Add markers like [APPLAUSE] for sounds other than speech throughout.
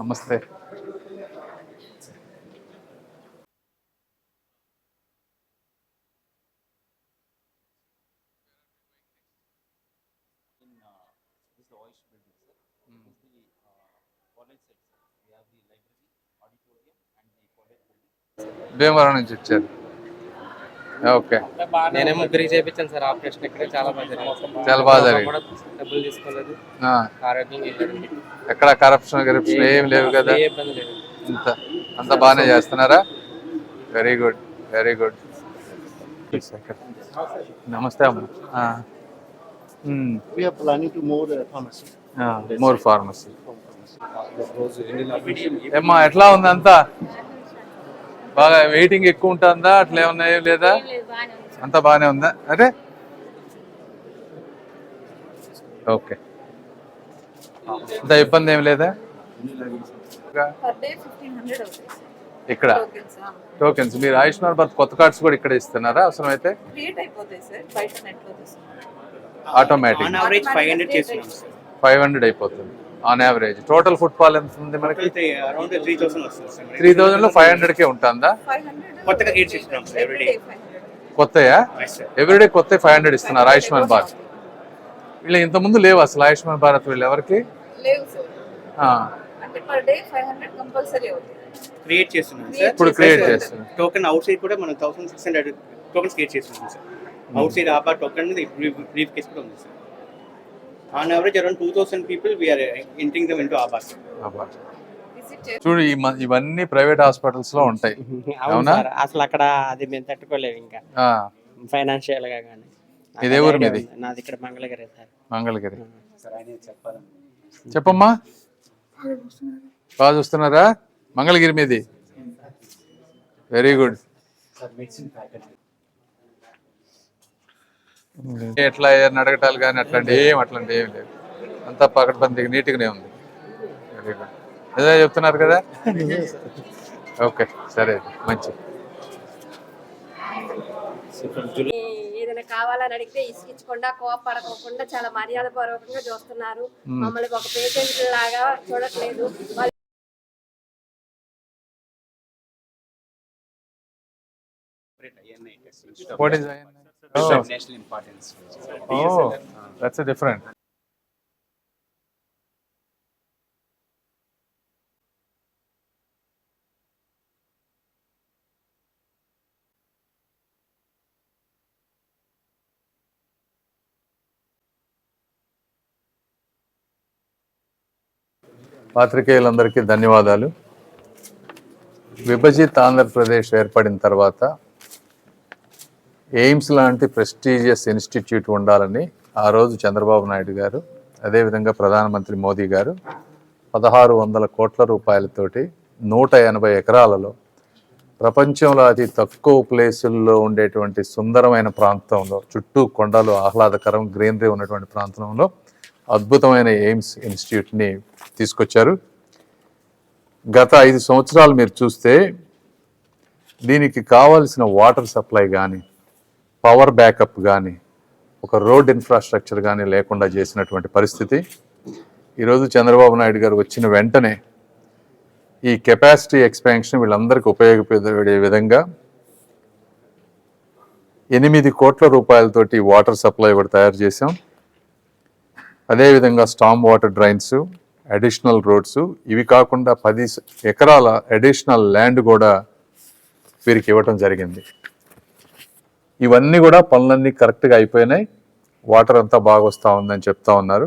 నమస్తే. భీమవరం నుంచి వచ్చారు. ఓకే. నేనే ముగ్గురికి చేయించాను సార్ ఆపరేషన్ ఇక్కడ చాలా బాగా జరిగింది. చాలా బాగా జరిగింది. కూడా డబ్బులు తీసుకోలేదు. ఆ, ఆరోగ్యంగా వెళ్ళారు. ఎక్కడ కరప్షన్ గిరప్షన్ ఏం లేవు కదా. ఇంత అంత బాగానే చేస్తున్నారా? వెరీ గుడ్ వెరీ గుడ్ నమస్తే అమ్మ. We are planning to more uh, pharmacy. ఏమ్మా ఎట్లా ఉంది అంతా? బాగా వెయిటింగ్ ఎక్కువ ఉంటుందా? అట్లా ఏమన్నా ఏం లేదా? అంతా బాగానే ఉందా? అరే ఓకే. అంత ఇబ్బంది ఏం లేదా? ఇక్కడ? టోకెన్స్ మీరు ఆయుష్మాన్ భారత్ కొత్త కార్డ్స్ కూడా ఇక్కడ ఇస్తున్నారా? అవసరం అయితే ఆటోమేటిక్ ఫైవ్ హండ్రెడ్ అయిపోతుంది. ఆన్ యావరేజ్ టోటల్ ఫుట్ఫాల్ ఎంత ఉంది మనకి? త్రీ థౌసండ్లో ఫైవ్ హండ్రెడ్ కే ఉంటుందా? చేస్తున్నాం కొత్తయా? ఎవ్రీడే కొత్త ఫైవ్ హండ్రెడ్ ఇస్తున్నారు ఆయుష్మాన్ భారత్. వీళ్ళు ఇంత ముందు లేవు అసలు ఆయుష్మాన్ భారత్ వీళ్ళు ఎవరికి? ఆ, క్రియేట్ చేస్తున్నాం సార్. ఇప్పుడు క్రియేట్ చేస్తున్నారు టోకెన్ అవుట్ సైడ్ కూడా మనం thousand six hundred tokens create చేస్తున్నాం sir. Outside ABHA token briefcase కూడా ఉంది sir. On average around two thousand people we are entering them into ABHA sir అబ్బా. విజిట్ చేసి చూడు ఇవన్నీ ప్రైవేట్ హాస్పిటల్స్లో ఉంటాయి. [LAUGHS] అవును అసలు అక్కడ అది మేము తట్టుకోలేము ఇంకా. ఆ, ఫైనాన్షియల్గా కానీ ఇదే ఊరు మీది? నాది ఇక్కడ మంగళగిరి సార్. మంగళగిరి. చెప్పమ్మా. బాగా చూస్తున్నారా? మంగళగిరి మీది. వెరీ గుడ్ ఎట్లా అడగటాలు కానీ అట్లాంటి ఏం అట్లాంటి ఏం లేదు. అంతా పకడ్బందీగా నీట్గానే ఉంది. ఏదో చెప్తున్నారు కదా? ఓకే సరే మంచి ఏదైనా కావాలని అడిగితే ఇసుకించకుండా కోపడకోకుండా చాలా మర్యాద పూర్వకంగా చూస్తున్నారు మమ్మల్ని ఒక పేషెంట్ లాగా చూడట్లేదు. Is national importance Oh, that's a different. పాత్రికేయులందరికీ ధన్యవాదాలు. విభజిత్ ఆంధ్రప్రదేశ్ ఏర్పడిన తర్వాత ఎయిమ్స్ లాంటి ప్రెస్టీజియస్ ఇన్స్టిట్యూట్ ఉండాలని ఆ రోజు చంద్రబాబు నాయుడు గారు అదేవిధంగా ప్రధానమంత్రి మోదీ గారు పదహారు వందల కోట్ల రూపాయలతోటి నూట ఎనభై ఎకరాలలో ప్రపంచంలో అతి తక్కువ ప్లేసుల్లో ఉండేటువంటి సుందరమైన ప్రాంతంలో చుట్టూ కొండలు ఆహ్లాదకరం గ్రీనరీ ఉన్నటువంటి ప్రాంతంలో అద్భుతమైన ఎయిమ్స్ ఇన్స్టిట్యూట్ని తీసుకొచ్చారు. గత ఐదు సంవత్సరాలు మీరు చూస్తే దీనికి కావాల్సిన వాటర్ సప్లై కానీ పవర్ బ్యాకప్ కానీ ఒక రోడ్ ఇన్ఫ్రాస్ట్రక్చర్ కానీ లేకుండా చేసినటువంటి పరిస్థితి. ఈరోజు చంద్రబాబు నాయుడు గారు వచ్చిన వెంటనే ఈ కెపాసిటీ ఎక్స్పాన్షన్ వీళ్ళందరికీ ఉపయోగపడే విధంగా ఎనిమిది కోట్ల రూపాయలతోటి వాటర్ సప్లై కూడా తయారు చేసాం అదేవిధంగా storm water drains additional roads ఇవి కాకుండా పది ఎకరాల అడిషనల్ ల్యాండ్ కూడా వీరికి ఇవ్వటం జరిగింది. ఇవన్నీ కూడా పనులన్నీ కరెక్ట్గా అయిపోయినాయి. వాటర్ అంతా బాగా వస్తూ ఉందని చెప్తా ఉన్నారు.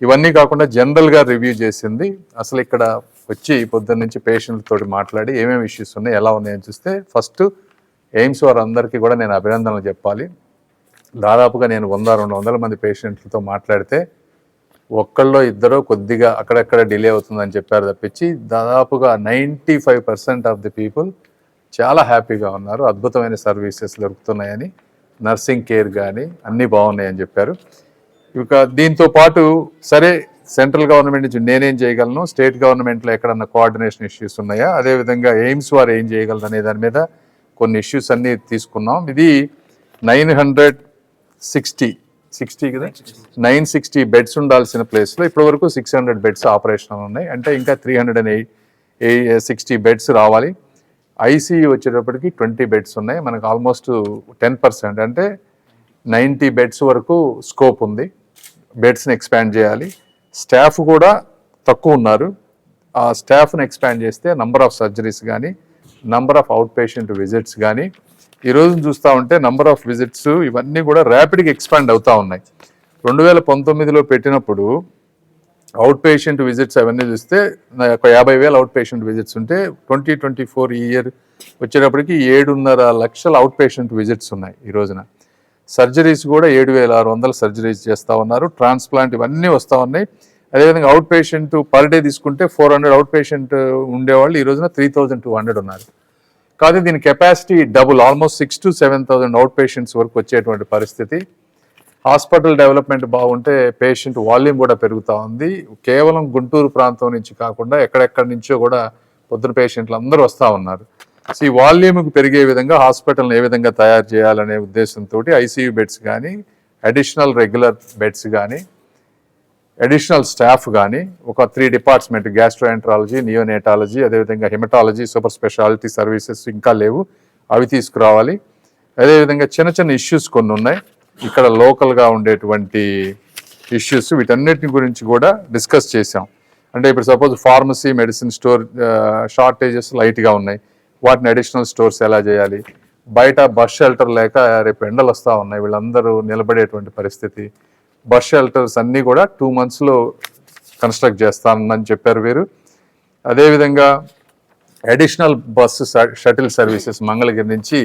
ఇవన్నీ కాకుండా జనరల్గా రివ్యూ చేసింది. అసలు ఇక్కడ వచ్చి పొద్దున్న నుంచి పేషెంట్లతో మాట్లాడి ఏమేమి ఇష్యూస్ ఉన్నాయి ఎలా ఉన్నాయని చూస్తే ఫస్ట్ ఎయిమ్స్ వారందరికీ కూడా నేను అభినందనలు చెప్పాలి. దాదాపుగా నేను వంద రెండు వందల మంది పేషెంట్లతో మాట్లాడితే ఒక్కళ్ళో ఇద్దరో కొద్దిగా అక్కడక్కడ డిలే అవుతుందని చెప్పారు తప్పించి దాదాపుగా ninety five percent of the people చాలా హ్యాపీగా ఉన్నారు. అద్భుతమైన సర్వీసెస్ దొరుకుతున్నాయని. నర్సింగ్ కేర్ కానీ అన్నీ బాగున్నాయని చెప్పారు. ఇక దీంతో పాటు సరే సెంట్రల్ గవర్నమెంట్ నుంచి నేనేం చేయగలను? స్టేట్ గవర్నమెంట్లో ఎక్కడన్నా కోఆర్డినేషన్ ఇష్యూస్ ఉన్నాయా? అదేవిధంగా ఎయిమ్స్ వారు ఏం చేయగలరు అనే దాని మీద కొన్ని ఇష్యూస్ అన్నీ తీసుకున్నాం. ఇది నైన్ హండ్రెడ్ సిక్స్టీ సిక్స్టీ కదా? నైన్ సిక్స్టీ బెడ్స్ ఉండాల్సిన ప్లేస్లో ఇప్పటి వరకు సిక్స్ హండ్రెడ్ బెడ్స్ ఆపరేషన్ ఉన్నాయి. అంటే ఇంకా three hundred and eight sixty beds రావాలి. ఐసీయూ వచ్చేటప్పటికి ట్వంటీ బెడ్స్ ఉన్నాయి. మనకు ఆల్మోస్ట్ టెన్ పర్సెంట్ అంటే నైంటీ బెడ్స్ వరకు స్కోప్ ఉంది. బెడ్స్ని ఎక్స్పాండ్ చేయాలి. స్టాఫ్ కూడా తక్కువ ఉన్నారు. ఆ స్టాఫ్ని ఎక్స్పాండ్ చేస్తే నంబర్ ఆఫ్ సర్జరీస్ కానీ number of outpatient visits కానీ ఈరోజు చూస్తూ ఉంటే నంబర్ ఆఫ్ విజిట్స్ ఇవన్నీ కూడా ర్యాపిడ్గా ఎక్స్పాండ్ అవుతూ ఉన్నాయి. రెండు వేల పంతొమ్మిదిలో పెట్టినప్పుడు అవుట్ పేషెంట్ విజిట్స్ అవన్నీ చూస్తే ఒక యాభై వేల అవుట్ పేషెంట్ విజిట్స్ ఉంటే ట్వంటీ ట్వంటీ ఫోర్ ఇయర్ వచ్చేటప్పటికి ఏడున్నర లక్షల అవుట్ పేషెంట్ విజిట్స్ ఉన్నాయి ఈ రోజున. సర్జరీస్ కూడా ఏడు వేల ఆరు వందల సర్జరీస్ చేస్తూ ఉన్నారు. ట్రాన్స్ప్లాంట్ ఇవన్నీ వస్తూ ఉన్నాయి. అదేవిధంగా అవుట్ పేషెంట్ పర్ డే తీసుకుంటే ఫోర్ హండ్రెడ్ అవుట్ పేషెంట్ ఉండేవాళ్ళు ఈ రోజున త్రీ థౌజండ్ టూ హండ్రెడ్ ఉన్నారు. కాదు దీని capacity double almost six to seven thousand outpatients వరకు వచ్చేటువంటి పరిస్థితి. హాస్పిటల్ డెవలప్మెంట్ బాగుంటే పేషెంట్ వాల్యూమ్ కూడా పెరుగుతూ ఉంది. కేవలం గుంటూరు ప్రాంతం నుంచి కాకుండా ఎక్కడెక్కడి నుంచో కూడా పొద్దున పేషెంట్లు అందరూ వస్తూ ఉన్నారు. సో ఈ వాల్యూమ్కి పెరిగే విధంగా హాస్పిటల్ని ఏ విధంగా తయారు చేయాలనే ఉద్దేశంతో ఐసీయూ బెడ్స్ కానీ అడిషనల్ రెగ్యులర్ బెడ్స్ కానీ అడిషనల్ స్టాఫ్ కానీ ఒక త్రీ డిపార్ట్మెంట్ గ్యాస్ట్రోఎంట్రాలజీ నియోనేటాలజీ అదేవిధంగా హెమటాలజీ సూపర్ స్పెషాలిటీ సర్వీసెస్ ఇంకా లేవు. అవి తీసుకురావాలి. అదేవిధంగా చిన్న చిన్న ఇష్యూస్ కొన్ని ఉన్నాయి ఇక్కడ లోకల్గా ఉండేటువంటి ఇష్యూస్ వీటన్నిటిని గురించి కూడా డిస్కస్ చేసాం అంటే ఇప్పుడు suppose pharmacy medicine store shortages లైట్గా ఉన్నాయి. వాటిని అడిషనల్ స్టోర్స్ ఎలా చేయాలి? బయట బస్ షెల్టర్ లేక రేపు ఎండలు వస్తూ ఉన్నాయి. వీళ్ళందరూ నిలబడేటువంటి పరిస్థితి. బస్ షెల్టర్స్ అన్నీ కూడా టూ మంత్స్లో కన్స్ట్రక్ట్ చేస్తానని చెప్పారు వీరు. అదేవిధంగా additional bus shuttle services Mangalagiri నుంచి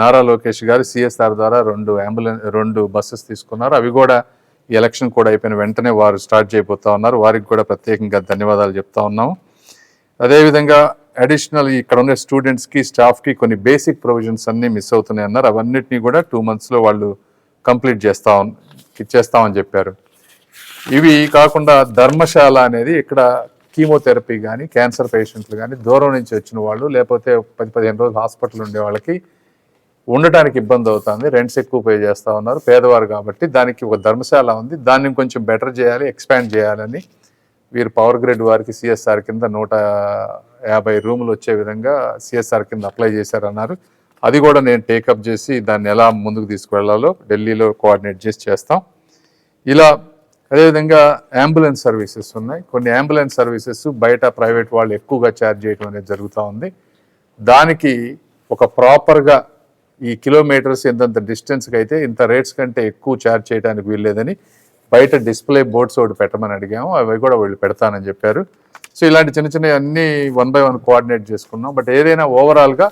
నారా లోకేష్ గారు సిఎస్ఆర్ ద్వారా రెండు అంబులెన్స్ రెండు బస్సెస్ తీసుకున్నారు. అవి కూడా ఈ ఎలక్షన్ కూడా అయిపోయిన వెంటనే వారు స్టార్ట్ చేయబోతా ఉన్నారు. వారికి కూడా ప్రత్యేకంగా ధన్యవాదాలు చెప్తా ఉన్నాము. అదేవిధంగా అడిషనల్ ఇక్కడ ఉండే స్టూడెంట్స్కి స్టాఫ్కి కొన్ని బేసిక్ ప్రొవిజన్స్ అన్నీ మిస్ అవుతున్నాయి అన్నారు. అవన్నిటిని కూడా టూ మంత్స్లో వాళ్ళు కంప్లీట్ చేస్తా చేస్తామని చెప్పారు. ఇవి కాకుండా ధర్మశాల అనేది ఇక్కడ కీమోథెరపీ కానీ క్యాన్సర్ పేషెంట్లు కానీ దూరం నుంచి వచ్చిన వాళ్ళు లేకపోతే పది పదిహేను రోజులు హాస్పిటల్ ఉండే వాళ్ళకి ఉండటానికి ఇబ్బంది అవుతుంది. రెంట్స్ ఎక్కువ పే చేస్తూ ఉన్నారు. పేదవారు కాబట్టి దానికి ఒక ధర్మశాల ఉంది. దాన్ని కొంచెం బెటర్ చేయాలి ఎక్స్పాండ్ చేయాలని వీరు పవర్ గ్రిడ్ వారికి సిఎస్ఆర్ కింద నూట యాభై రూములు వచ్చే విధంగా సిఎస్ఆర్ కింద అప్లై చేశారన్నారు. అది కూడా నేను టేకప్ చేసి దాన్ని ఎలా ముందుకు తీసుకువెళ్ళాలో ఢిల్లీలో కోఆర్డినేట్ చేసి చేస్తాం. ఇలా అదేవిధంగా అంబులెన్స్ సర్వీసెస్ ఉన్నాయి. కొన్ని అంబులెన్స్ సర్వీసెస్ బయట ప్రైవేట్ వాళ్ళు ఎక్కువగా ఛార్జ్ చేయడం అనేది జరుగుతూ ఉంది. దానికి ఒక ప్రాపర్గా ఈ కిలోమీటర్స్ ఇంతంత డిస్టెన్స్కి అయితే ఇంత రేట్స్ కంటే ఎక్కువ ఛార్జ్ చేయడానికి వీల్లేదని బయట డిస్ప్లే బోర్డ్స్ ఒకటి పెట్టమని అడిగాము. అవి కూడా వీళ్ళు పెడతానని చెప్పారు. సో ఇలాంటి చిన్న చిన్న అన్నీ వన్ బై వన్ కోఆర్డినేట్ చేసుకున్నాం. బట్ ఏదైనా ఓవరాల్గా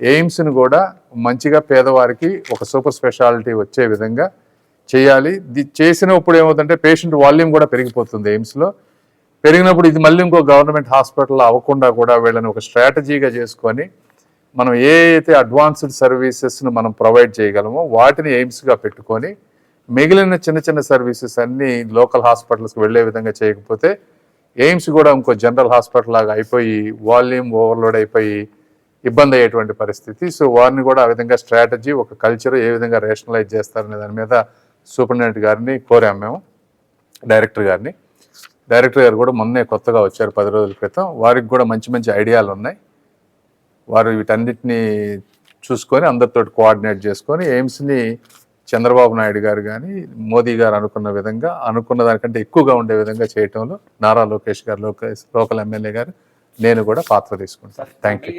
ఎయిమ్స్ని కూడా మంచిగా పేదవారికి ఒక సూపర్ స్పెషాలిటీ వచ్చే విధంగా చేయాలి. చేసినప్పుడు ఏమవుతుందంటే పేషెంట్ వాల్యూమ్ కూడా పెరిగిపోతుంది ఎయిమ్స్లో. పెరిగినప్పుడు ఇది మళ్ళీ ఇంకో గవర్నమెంట్ హాస్పిటల్ అవ్వకుండా కూడా వీళ్ళని ఒక స్ట్రాటజీగా చేసుకొని మనం ఏ అయితే అడ్వాన్స్డ్ సర్వీసెస్ను మనం ప్రొవైడ్ చేయగలమో వాటిని ఎయిమ్స్గా పెట్టుకొని మిగిలిన చిన్న చిన్న సర్వీసెస్ అన్నీ లోకల్ హాస్పిటల్స్కి వెళ్ళే విధంగా చేయకపోతే ఎయిమ్స్ కూడా ఇంకో జనరల్ హాస్పిటల్ లాగా అయిపోయి వాల్యూమ్ ఓవర్లోడ్ అయిపోయి ఇబ్బంది అయ్యేటువంటి పరిస్థితి. సో వారిని కూడా ఆ విధంగా స్ట్రాటజీ ఒక కల్చర్ ఏ విధంగా రేషనలైజ్ చేస్తారనే దాని మీద సూపరింటెండెంట్ గారిని కోరాం మేము డైరెక్టర్ గారిని. డైరెక్టర్ గారు కూడా మొన్నే కొత్తగా వచ్చారు పది రోజుల క్రితం. వారికి కూడా మంచి మంచి ఐడియాలు ఉన్నాయి. వారు వీటన్నిటిని చూసుకొని అందరితో కోఆర్డినేట్ చేసుకొని ఎయిమ్స్ని చంద్రబాబు నాయుడు గారు కానీ మోదీ గారు అనుకున్న విధంగా అనుకున్న దానికంటే ఎక్కువగా ఉండే విధంగా చేయటంలో నారా లోకేష్ గారు లోకేష్ లోకల్ ఎమ్మెల్యే గారు నేను కూడా పాత్ర తీసుకుంటాను. Thank you